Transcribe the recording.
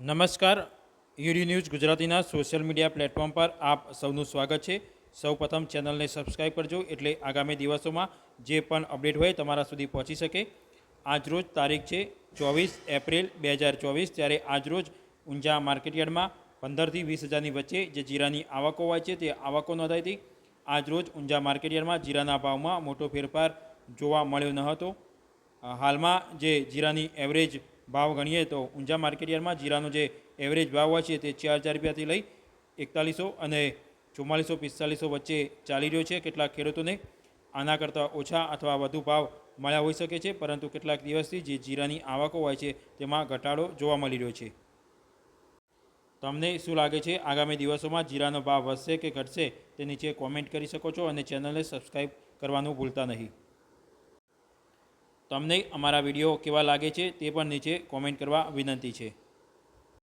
નમસ્કાર. UD news ગુજરાતીના social media platform પર આપ સૌનું સ્વાગત છે. સૌપ્રથમ ચેનલને સબસ્ક્રાઈબ કરજો એટલે આગામી દિવસોમાં જે પણ અપડેટ હોય તમારા સુધી પહોંચી શકે. આજરોજ તારીખ છે ચોવીસ એપ્રિલ બે હજાર ચોવીસ ત્યારે આજરોજ ઊંઝા માર્કેટયાર્ડમાં પંદરથી વીસ હજારની વચ્ચે જે જીરાની આવકો હોય છે તે આવકો નોંધાઈ હતી. આજરોજ ઊંઝા માર્કેટયાર્ડમાં જીરાના ભાવમાં મોટો ફેરફાર જોવા મળ્યો ન હતો. હાલમાં જે જીરાની એવરેજ ભાવ ગણીએ તો ઊંઝા માર્કેટયાર્ડમાં જીરાનો જે એવરેજ ભાવ હોય છે તે ચાર હજાર રૂપિયાથી લઈ એકતાલીસો અને ચુમ્માલીસો, પિસ્તાલીસો વચ્ચે ચાલી રહ્યો છે. કેટલાક ખેડૂતોને આના કરતાં ઓછા અથવા વધુ ભાવ મળ્યા હોઈ શકે છે, પરંતુ કેટલાક દિવસથી જે જીરાની આવકો હોય છે તેમાં ઘટાડો જોવા મળી રહ્યો છે. તમને શું લાગે છે? આગામી દિવસોમાં જીરાનો ભાવ વધશે કે ઘટશે તે નીચે કોમેન્ટ કરી શકો છો અને ચેનલને સબસ્ક્રાઈબ કરવાનું ભૂલતા નહીં. તમને અમારા વીડિયો કેવા લાગે છે તે પણ નીચે કોમેન્ટ કરવા વિનંતી છે.